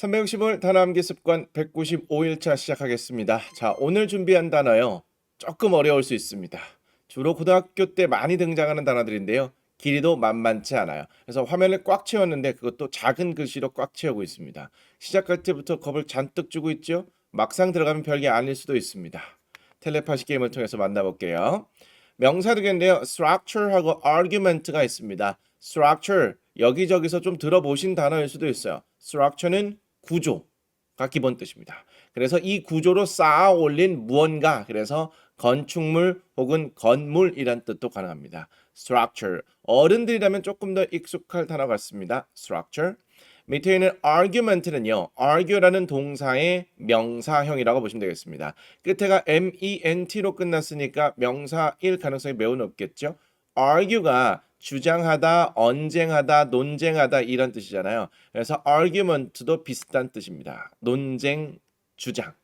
360월 단어 암기 습관 195일차 시작하겠습니다. 자, 오늘 준비한 단어요. 조금 어려울 수 있습니다. 주로 고등학교 때 많이 등장하는 단어들인데요. 길이도 만만치 않아요. 그래서 화면을 꽉 채웠는데 그것도 작은 글씨로 꽉 채우고 있습니다. 시작할 때부터 겁을 잔뜩 주고 있죠. 막상 들어가면 별게 아닐 수도 있습니다. 텔레파시 게임을 통해서 만나볼게요. 명사 두 개인데요. structure하고 argument가 있습니다. structure 여기저기서 좀 들어보신 단어일 수도 있어요. structure는 구조가 기본 뜻입니다. 그래서 이 구조로 쌓아 올린 무언가 그래서 건축물 혹은 건물이란 뜻도 가능합니다. structure 어른들이라면 조금 더 익숙할 단어 같습니다. structure 밑에 있는 argument는요. argue라는 동사의 명사형이라고 보시면 되겠습니다. 끝에가 ment로 끝났으니까 명사일 가능성이 매우 높겠죠. argue가 주장하다, 언쟁하다, 논쟁하다 이런 뜻이잖아요. 그래서 argument도 비슷한 뜻입니다. 논쟁, 주장.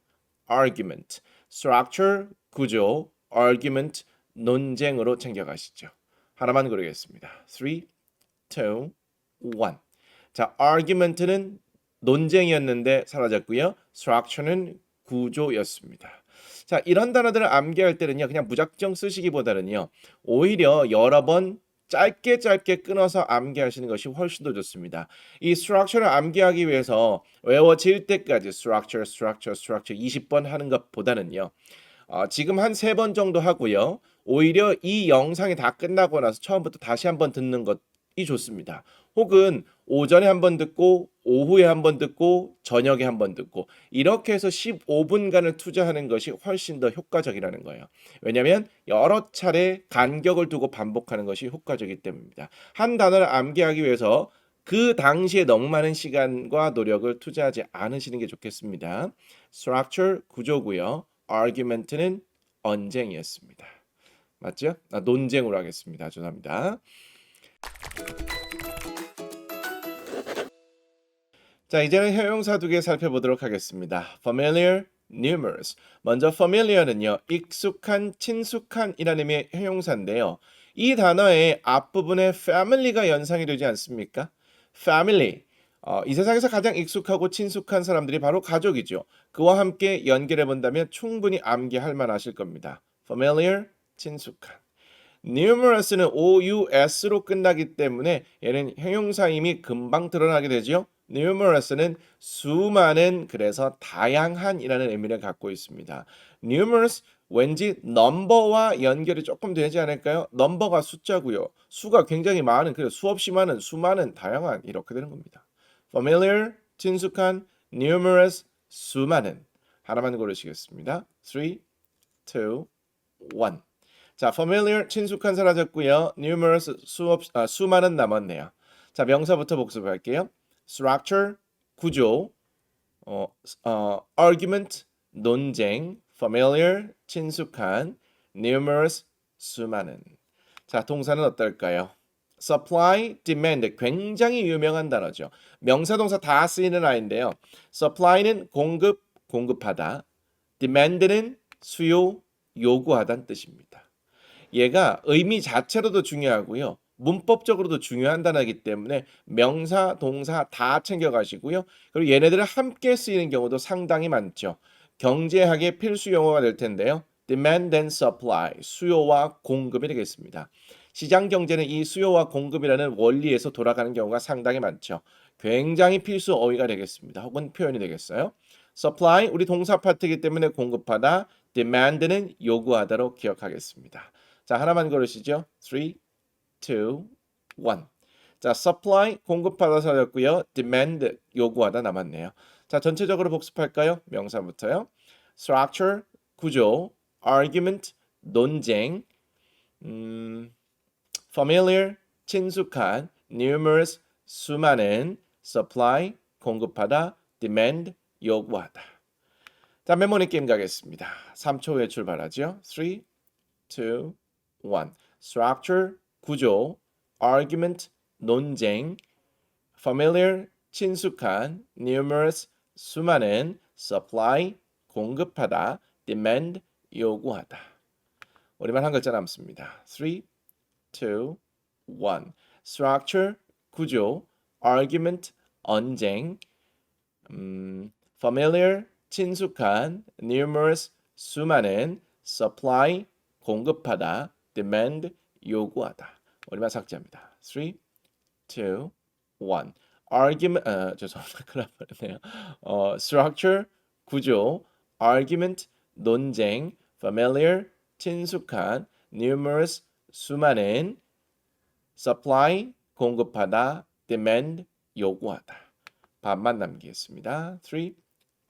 argument, structure, 구조, argument, 논쟁으로 챙겨가시죠. 하나만 고르겠습니다. 3, 2, 1. 자, argument는 논쟁이었는데 사라졌고요. structure는 구조였습니다. 자, 이런 단어들을 암기할 때는요. 그냥 무작정 쓰시기보다는요. 오히려 여러 번 짧게 짧게 끊어서 암기하시는 것이 훨씬 더 좋습니다. 이 structure를 암기하기 위해서 외워질 때까지 structure, structure, structure 20번 하는 것보다는요. 어, 지금 한 세 번 정도 하고요. 오히려 이 영상이 다 끝나고 나서 처음부터 다시 한번 듣는 것이 좋습니다. 혹은 오전에 한 번 듣고 오후에 한 번 듣고 저녁에 한 번 듣고 이렇게 해서 15분간을 투자하는 것이 훨씬 더 효과적이라는 거예요. 왜냐하면 여러 차례 간격을 두고 반복하는 것이 효과적이기 때문입니다. 한 단어를 암기하기 위해서 그 당시에 너무 많은 시간과 노력을 투자하지 않으시는 게 좋겠습니다. structure 구조고요. argument는 언쟁이었습니다. 맞죠? 아, 논쟁으로 하겠습니다. 죄송합니다. 자, 이제는 형용사 두 개 살펴보도록 하겠습니다. familiar, numerous. 먼저 familiar는요. 익숙한, 친숙한이라는 의미의 형용사인데요. 이 단어의 앞부분에 family가 연상이 되지 않습니까? family. 어, 이 세상에서 가장 익숙하고 친숙한 사람들이 바로 가족이죠. 그와 함께 연결해 본다면 충분히 암기할 만하실 겁니다. familiar, 친숙한. numerous는 ous로 끝나기 때문에 얘는 형용사임이 금방 드러나게 되죠. Numerous는 수많은 그래서 다양한이라는 의미를 갖고 있습니다. numerous 왠지 넘버와 연결이 조금 되지 않을까요? 넘버가 숫자고요. 수가 굉장히 많은 그래서 수없이 많은 수많은 다양한 이렇게 되는 겁니다. familiar 친숙한 numerous 수많은 하나만 고르시겠습니다. 3 2 1 자, familiar 친숙한 사라졌고요. numerous 수없 아, 수많은 남았네요. 자, 명사부터 복습할게요. Structure 구조, 어, 어, argument 논쟁, familiar 친숙한, numerous 수많은. 자, 동사는 어떨까요? supply, demand 굉장히 유명한 단어죠. 명사 동사 다 쓰이는 아인데요. supply는 공급, 공급하다. demand는 수요, 요구하다는 뜻입니다. 얘가 의미 자체로도 중요하고요. 문법적으로도 중요한 단어이기 때문에 명사, 동사 다 챙겨가시고요. 그리고 얘네들을 함께 쓰이는 경우도 상당히 많죠. 경제학의 필수 용어가 될 텐데요. demand and supply, 수요와 공급이 되겠습니다. 시장 경제는 이 수요와 공급이라는 원리에서 돌아가는 경우가 상당히 많죠. 굉장히 필수 어휘가 되겠습니다. 혹은 표현이 되겠어요. supply 우리 동사 파트이기 때문에 공급하다, demand는 요구하다로 기억하겠습니다. 자, 하나만 고르시죠. 3 2 1. 자, supply 공급하다 사였고요. demand 요구하다 남았네요. 자, 전체적으로 복습할까요? 명사부터요. structure 구조, argument 논쟁, 음, familiar 친숙한, numerous 수많은, supply 공급하다, demand 요구하다. 자, 메모리 게임 가겠습니다. 3초 후에 출발하죠. 3 2 1. structure 구조, argument 논쟁, familiar 친숙한, numerous 수많은, supply 공급하다, demand 요구하다. 우리만 한 글자 남습니다. 3, 2, 1. structure 구조, argument 언쟁, 음, familiar 친숙한 numerous 수많은 supply 공급하다 demand 요구하다 우리만 삭제합니다. 3 2 1 argument 어, 죄송합니다. 큰일 날 뻔했네요. 어, structure 구조 argument 논쟁 familiar 친숙한 numerous 수많은 supply 공급하다 demand 요구하다 반만 남기겠습니다. 3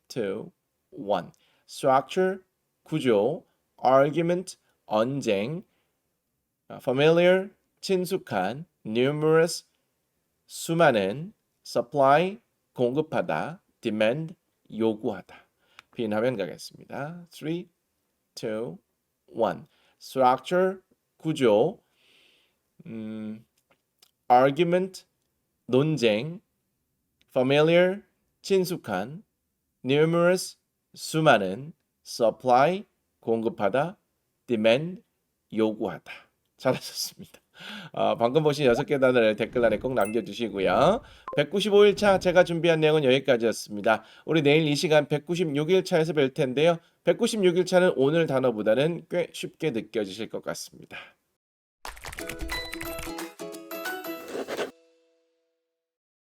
2 1 structure 구조 argument 언쟁 어, familiar 친숙한 numerous 수많은 supply 공급하다 demand 요구하다 빈 화면 가겠습니다. 3 2 1 structure 구조 음, argument 논쟁 familiar 친숙한 numerous 수많은 supply 공급하다 demand 요구하다 잘하셨습니다. 어, 방금 보신 여섯 개 단어를 댓글란에 꼭 남겨주시고요. 195일차 제가 준비한 내용은 여기까지였습니다. 우리 내일 이 시간 196일차에서 뵐 텐데요. 196일차는 오늘 단어보다는 꽤 쉽게 느껴지실 것 같습니다.